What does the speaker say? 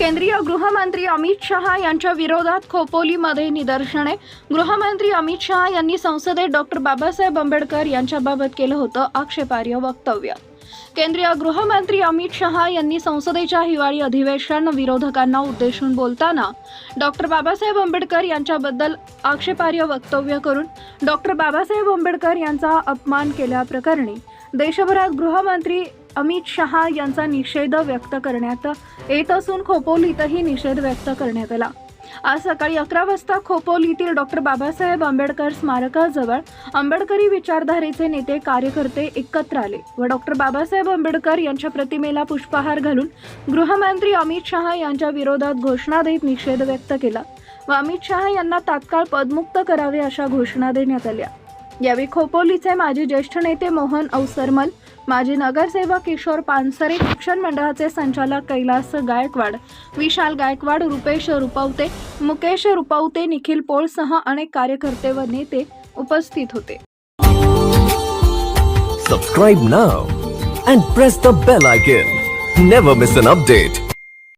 केंद्रीय गृहमंत्री अमित शहा यांच्या विरोधात खोपोलीमध्ये निदर्शने. गृहमंत्री अमित शहा यांनी संसदेत डॉक्टर बाबासाहेब आंबेडकर यांच्याबाबत केलं होतं आक्षेपार्ह वक्तव्य. केंद्रीय गृहमंत्री अमित शहा यांनी संसदेच्या हिवाळी अधिवेशन विरोधकांना उद्देशून बोलताना डॉक्टर बाबासाहेब आंबेडकर यांच्याबद्दल आक्षेपार्ह वक्तव्य करून डॉक्टर बाबासाहेब आंबेडकर यांचा अपमान केल्याप्रकरणी देशभरात गृहमंत्री अमित शहा यांचा निषेध व्यक्त करण्यात येत असून खोपोलीतही निषेध व्यक्त करण्यात आला. आज सकाळी अकरा वाजता खोपोलीतील डॉक्टर बाबासाहेब आंबेडकर स्मारकाजवळ आंबेडकरी विचारधारेचे नेते कार्यकर्ते एकत्र आले व डॉक्टर बाबासाहेब आंबेडकर यांच्या प्रतिमेला पुष्पहार घालून गृहमंत्री अमित शहा यांच्या विरोधात घोषणा देत निषेध व्यक्त केला व अमित शहा यांना तात्काळ पदमुक्त करावे अशा घोषणा देण्यात आल्या. यावेळी खोपोलीचे माजी ज्येष्ठ नेते मोहन अवसरमल माजी नगरसेवक किशोर पानसरे शिक्षण मंडळाचे संचालक कैलास गायकवाड विशाल गायकवाड रुपेश रुपवते मुकेश रुपवते निखिल पोळसह अनेक कार्यकर्ते व नेते उपस्थित होते. Subscribe now and press the bell icon never miss an update